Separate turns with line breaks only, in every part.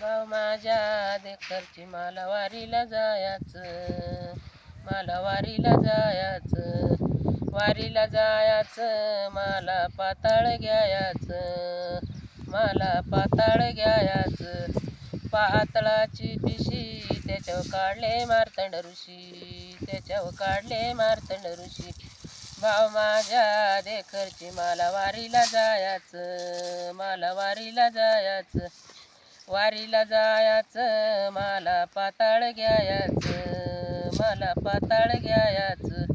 भाऊ माझ्या देखरची मला वारीला जायचं. मला वारीला जायचं. वारीला जायचं. मला पाताळ घ्यायचं. मला पाताळ घ्यायाचं. पातळाची पिशी त्याच्यावर काढले मारतंड ऋषी. त्याच्यावर काढले मारतंड ऋषी. भाव माझ्या देखरची मला वारीला जायचं मला वारीला जायचं वारीला जायचं मला पाताळ घ्यायचं मला पाताळ घ्यायचं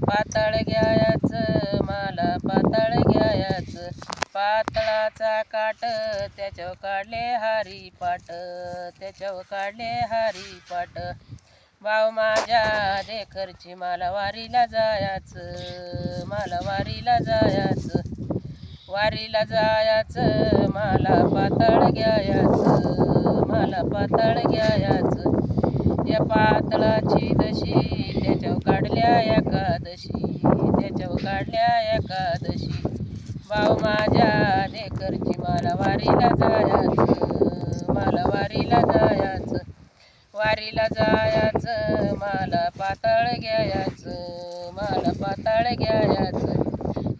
पाताळ घ्यायचं मला पाताळ घ्यायचं. पातळाचा काट त्याच्यावर काढले हारी पाट त्याच्यावर काढले हारी पाट. भाव माझ्या देखरची मला वारीला जायचं मला वारीला जायाचं. वारीला जायचं मला पातळ घ्यायाचं मला पातळ घ्यायाचं. या पातळाची दशी त्याच्यावर काढल्या एकादशी त्याच्यावर काढल्या एकादशी. भाऊ माझ्या देखरची मला वारीला जायचं मला वारीला जाया वारीला जायचं मला पाताळ घ्यायचं मला पाताळ घ्यायचं.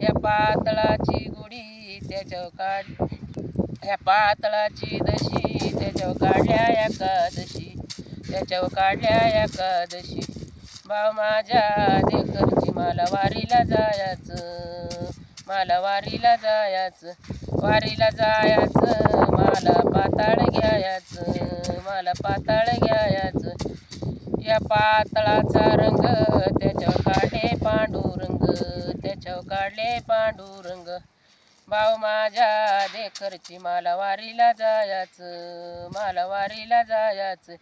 या पातळाची गुढी त्याच्यावर काढ या पातळाची दशी त्याच्यावर काढल्या एकादशी त्याच्यावर काढल्या एकादशी. भाव माझ्या देखरची मला वारीला जायचं मला वारीला जायचं वारीला जायचं मला पाताळ घ्यायचं मला पाताळ या पातळाचा रंग त्याच्यावर काढले पांडुरंग त्याच्यावर काढले पांडुरंग. भाऊ माझ्या देखरची मला वारीला जायचं मला वारीला जायचं.